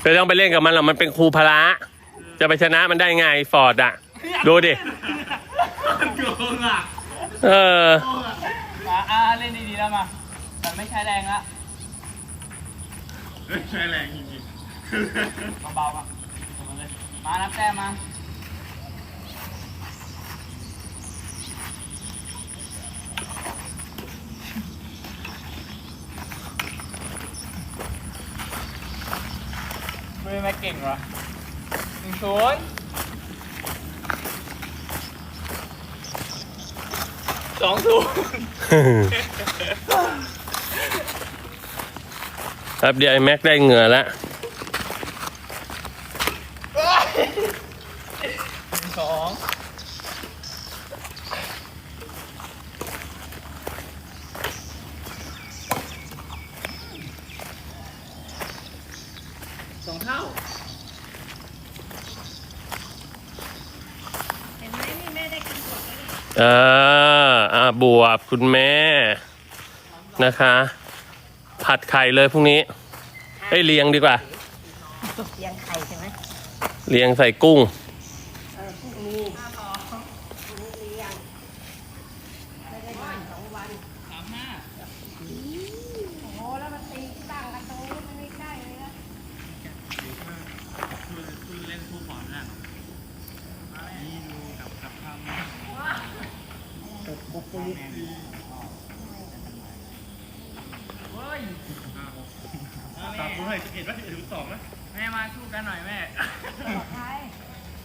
ไม่ต้องไปเล่นกับมันหรอกมันเป็นครูพละ จะไปชนะมันได้ไงฟอร์ดอะ ดูดิ โกงอะเออ มาอ่าเล่นดีๆแล้วมาแต่ไม่ใช้แรงละใช้แรงจริงเบาๆมามาเลยมานับแต้มมา ไม่ไม่เก่งวะหนึ่งศูนย์สองศูนย์ครับเดี๋ยวไอ้แม็กได้เหงื่อแล้วสอง เท่า เห็นไหมนี่แม่ได้กินสดแล้วเนี่ยเอออ่าบวบคุณแม่นะคะ ผัดไข่เลยพรุ่งนี้เอ้ยเลียงดีกว่า เลี้ยงไข่ใช่ไหม เลียงใส่กุ้ง เออพรุ่งนี้พรุ่งนี้เลี้ยงไม่ได้นอนสองวัน สามห้า โอ้โหแล้วมาตีที่ตั้งกันตรงนี้มันไม่ใช่เลยนะ คือ คือเล่ะดีดูกับกับทำเฮ้ยสามเฮ้ยเห็นว่าถึงสองไหมแม่มาสู้กันหน่อยแม่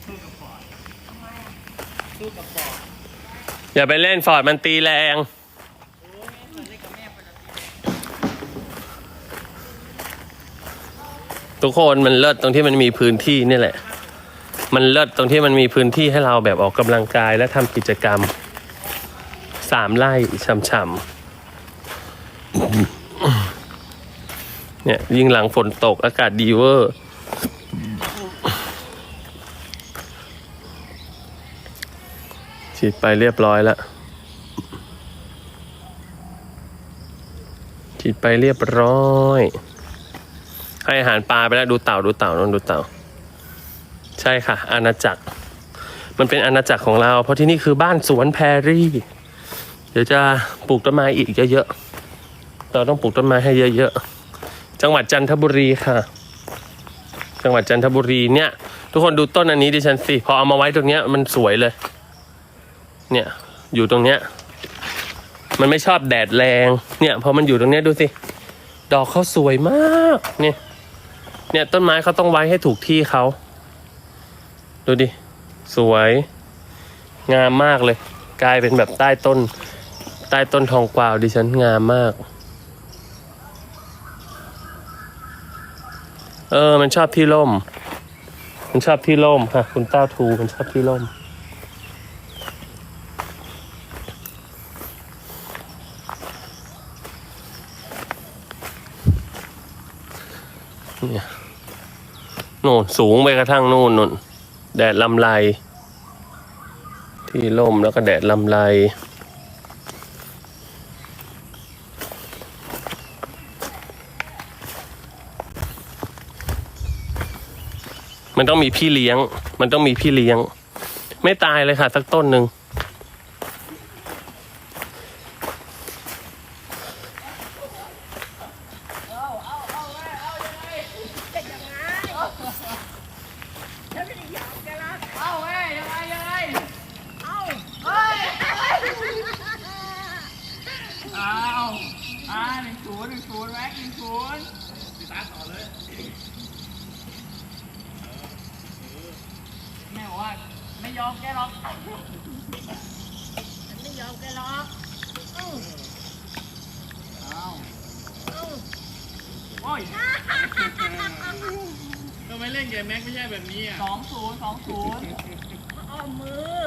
สู้กับฟอร์ดทำไมอะสู้กับปอดอย่าไปเล่นฟอร์ดมันตีแรงทุกคนมันเลิศตรงที่มันมีพื้นที่นี่แหละ มันเลิศตรงที่มันมีพื้นที่ให้เราแบบออกกำลังกายและทำกิจกรรมสามไร่ช่ำๆเนี่ยยิ่งหลังฝนตกอากาศดีเวอร์ ฉีดไปเรียบร้อยแล้วฉีดไปเรียบร้อย ให้อาหารปลาไปแล้วดูเต่าดูเต่าน้องดูเต่า ช่ค่ะ อาณาจักร มันเป็นอาณาจักรของเรา เพราะที่นี่คือบ้านสวนแพรรี่ เดี๋ยวจะปลูกต้นไม้อีกเยอะๆเราต้องปลูกต้นไม้ให้เยอะๆจังหวัดจันทบุรีค่ะ จังหวัดจันทบุรีเนี่ย ทุกคนดูต้นอันนี้ดิฉันสิพอเอามาไว้ตรงเนี้ยมันสวยเลย เนี่ยอยู่ตรงเนี้ยมันไม่ชอบแดดแรง เนี่ยพอมันอยู่ตรงเนี้ยดูสิ ดอกเขาสวยมาก เนี่ย เนี่ยต้นไม้เขาต้องไว้ให้ถูกที่เขา ดูดิ สวย งามมากเลย กลายเป็นแบบใต้ต้น ใต้ต้นทองกวาวดิฉันงามมาก เออ มันชอบที่ร่ม มันชอบที่ร่มค่ะ คุณต้าทูมันชอบที่ร่มเนี่ยโน่นสูงไปกระทั่งนู่นนู่น แดดลำไรที่ร่มแล้วก็แดดลำไรมันต้องมีพี่เลี้ยง มันต้องมีพี่เลี้ยง ไม่ตายเลยค่ะ สักต้นหนึ่ง เป็นยังไงฉันไม่ได้อยากจะรัก เอ้าเฮ้ยยังไงยังไง เอ้า เฮ้ย อ้าวอ่าหนึ่งศูนย์หนึ่งศูนย์แม็กหนึ่งศูนย์สตาร์ทต่อเลยแม่บอกว่าไม่ยอมแกหรอกฉันไม่ยอมแกหรอกเอ้าอ้าวเอ้าโอ้ยทำไมเล่นเกมแม็กไม่ใช่แบบนี้อะสองศูนย์สองศูนย์อ้อมมือ